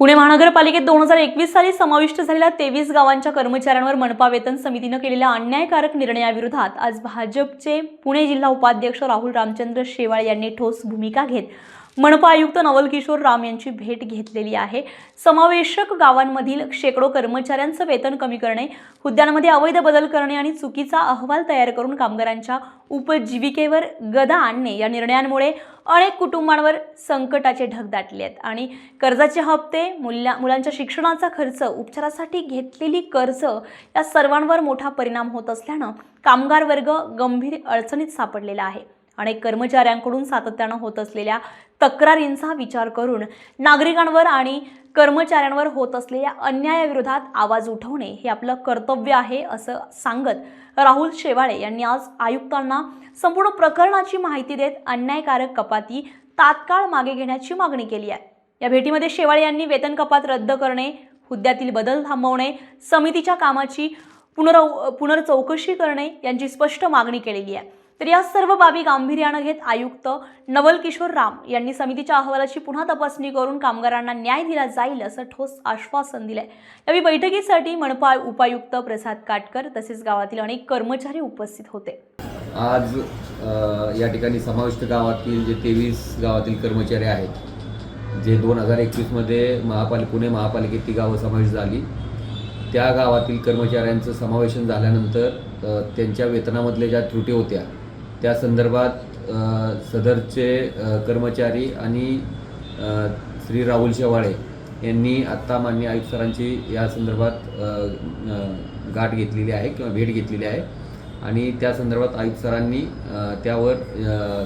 पुणे महानगरपालिकेत दोन हजार एकवीस साली समाविष्ट झालेल्या तेवीस गावांच्या कर्मचाऱ्यांवर मनपा वेतन समितीनं केलेल्या अन्यायकारक निर्णयाविरोधात आज भाजपचे पुणे जिल्हा उपाध्यक्ष राहुल रामचंद्र शेवाळे यांनी ठोस भूमिका घेत मनपा आयुक्त नवल किशोर राम यांची भेट घेतलेली आहे. समावेशक गावांमधील शेकडो कर्मचाऱ्यांचं वेतन कमी करणे हुद्द्यांमध्ये अवैध बदल करणे आणि चुकीचा अहवाल तयार करून कामगारांच्या उपजीविकेवर गदा आणणे या निर्णयांमुळे अनेक कुटुंबांवर संकटाचे ढग दाटले आहेत. आणि कर्जाचे हप्ते मुल्या मुलांच्या शिक्षणाचा खर्च उपचारासाठी घेतलेली कर्ज या सर्वांवर मोठा परिणाम होत असल्यानं कामगार वर्ग गंभीर अडचणीत सापडलेला आहे. अनेक कर्मचाऱ्यांकडून सातत्यानं होत असलेल्या तक्रारींचा विचार करून नागरिकांवर आणि कर्मचाऱ्यांवर होत असलेल्या अन्यायाविरोधात आवाज उठवणे हे आपलं कर्तव्य आहे असं सांगत राहुल शेवाळे यांनी आज आयुक्तांना संपूर्ण प्रकरणाची माहिती देत अन्यायकारक कपाती तात्काळ मागे घेण्याची मागणी केली आहे. या भेटीमध्ये शेवाळे यांनी वेतन कपात रद्द करणे हुद्द्यातील बदल थांबवणे समितीच्या कामाची पुनर पुनर्चौकशी करणे यांची स्पष्ट मागणी केलेली आहे. तर या सर्व बाबी गांभीर्यानं घेत आयुक्त नवल किशोर राम यांनी समितीच्या अहवालाची पुन्हा तपासणी करून कामगारांना न्याय दिला जाईल असं ठोस आश्वासन दिलंय. यावेळी बैठकीसाठी मनपा उपायुक्त प्रसाद काटकर तसेच गावातील अनेक कर्मचारी उपस्थित होते. आज या ठिकाणी समाविष्ट गावातील जे तेवीस गावातील कर्मचारी आहेत जे दोन हजार एकवीसमध्ये महापाल पुणे महापालिकेत ती गावं समाविष्ट झाली. त्या गावातील कर्मचाऱ्यांचं समावेशन झाल्यानंतर त्यांच्या वेतनामधल्या ज्या त्रुटी होत्या त्या संदर्भात सदरचे कर्मचारी आणि श्री राहुल शेवाळे यांनी आत्ता मान्य आयुक्त सरांची या संदर्भात गाठ घेतलेली आहे किंवा भेट घेतलेली आहे. आणि त्या संदर्भात आयुक्त सरांनी त्यावर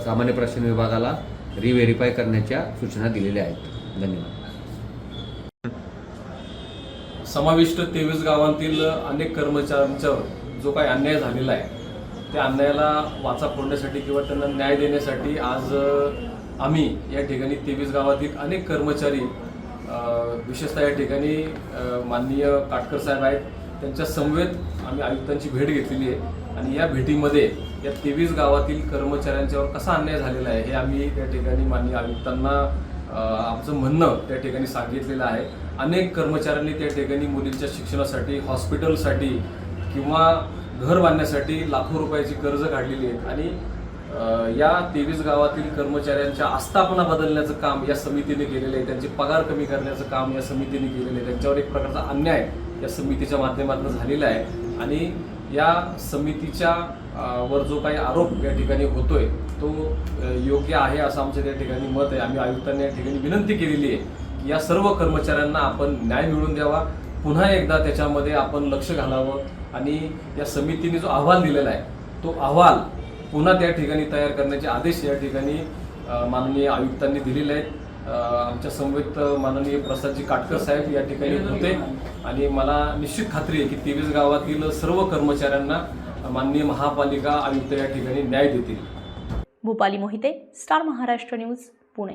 सामान्य प्रशासन विभागाला रिव्हेरीफाय करण्याच्या सूचना दिलेल्या आहेत. धन्यवाद. समाविष्ट तेवीस गावांतील अनेक कर्मचाऱ्यांच्यावर जो काही अन्याय झालेला आहे त्या अन्यायाला वाचा फोडण्यासाठी किंवा त्यांना न्याय देण्यासाठी आज आम्ही या ठिकाणी तेवीस गावातील अनेक कर्मचारी विशेषतः या ठिकाणी माननीय काटकर साहेब आहेत. त्यांच्या समवेत आम्ही आयुक्तांची भेट घेतलेली आहे. आणि या भेटीमध्ये या तेवीस गावातील कर्मचाऱ्यांच्यावर कसा अन्याय झालेला आहे हे आम्ही त्या ठिकाणी माननीय आयुक्तांना आमचं म्हणणं त्या ठिकाणी सांगितलेलं आहे. अनेक कर्मचाऱ्यांनी त्या ठिकाणी मुलींच्या शिक्षणासाठी हॉस्पिटलसाठी किंवा घर बांधण्यासाठी लाखो रुपयाची कर्ज काढलेली आहेत. आणि या तेवीस गावातील कर्मचाऱ्यांच्या आस्थापना बदलण्याचं काम या समितीने केलेलं आहे. त्यांचे पगार कमी करण्याचं काम या समितीने केलेलं आहे. त्यांच्यावर एक प्रकारचा अन्याय या समितीच्या माध्यमातून झालेला आहे. आणि या समितीच्या वर जो काही आरोप या ठिकाणी होतोय तो योग्य आहे असं आमचं त्या ठिकाणी मत आहे. आम्ही आयुक्तांनी या ठिकाणी विनंती केलेली आहे की या सर्व कर्मचाऱ्यांना आपण न्याय मिळवून द्यावा. पुन्हा एकदा त्याच्यामध्ये आपण लक्ष घालावं आणि या समितीने जो अहवाल दिलेला आहे तो अहवाल पुन्हा त्या ठिकाणी तयार करण्याचे आदेश या ठिकाणी माननीय आयुक्तांनी दिलेले आहेत. आमच्या समवेत माननीय प्रसादजी काटकर साहेब या ठिकाणी होते. आणि मला निश्चित खात्री आहे की तेवीस गावातील सर्व कर्मचाऱ्यांना माननीय महापालिका आयुक्त या ठिकाणी न्याय देतील. Bhupali Mohite star Maharashtra news Pune.